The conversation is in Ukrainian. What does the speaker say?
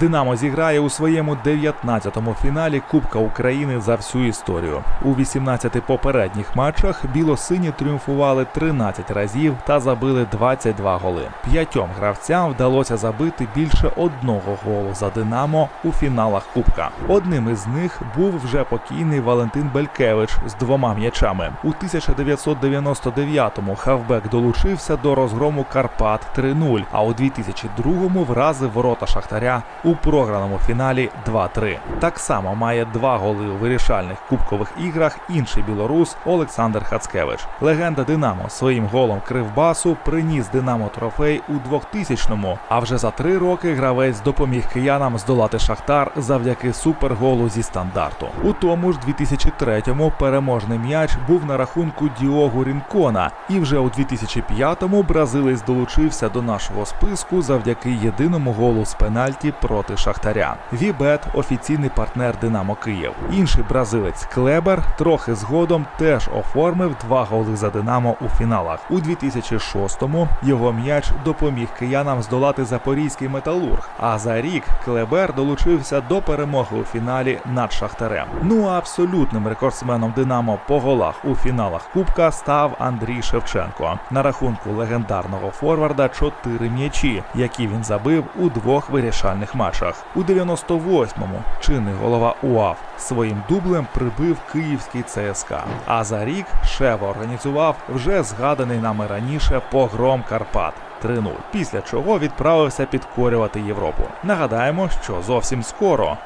Динамо зіграє у своєму 19-му фіналі Кубка України за всю історію. У 18 попередніх матчах білосині тріумфували 13 разів та забили 22 голи. П'ятьом гравцям вдалося забити більше одного голу за Динамо у фіналах Кубка. Одним із них був вже покійний Валентин Белькевич з двома м'ячами. У 1999-му хавбек долучився до розгрому Карпат 3-0, а у 2002-му вразив ворота Шахтаря у програному фіналі 2-3. Так само має два голи у вирішальних кубкових іграх інший білорус Олександр Хацкевич. Легенда Динамо своїм голом Кривбасу приніс Динамо трофей у 2000-му, а вже за три роки гравець допоміг киянам здолати Шахтар завдяки суперголу зі стандарту. У тому ж 2003-му переможний м'яч був на рахунку Діогу Рінкона, і вже у 2005-му бразилець долучився до нашого списку завдяки єдиному голу з пенальті проти Шахтаря. Вібет офіційний партнер Динамо Київ. Інший бразилець Клебер трохи згодом теж оформив два голи за Динамо у фіналах. У 2006-му його м'яч допоміг киянам здолати запорізький металург. А за рік Клебер долучився до перемоги у фіналі над Шахтарем. Ну а абсолютним рекордсменом Динамо по голах у фіналах Кубка став Андрій Шевченко. На рахунку легендарного форварда чотири м'ячі, які він забив у двох вирішальних матчах. У 98-му чинний голова УАВ своїм дублем прибив київський ЦСКА. А за рік Шева організував вже згаданий нами раніше погром Карпат. 3-0, після чого відправився підкорювати Європу. Нагадаємо, що зовсім скоро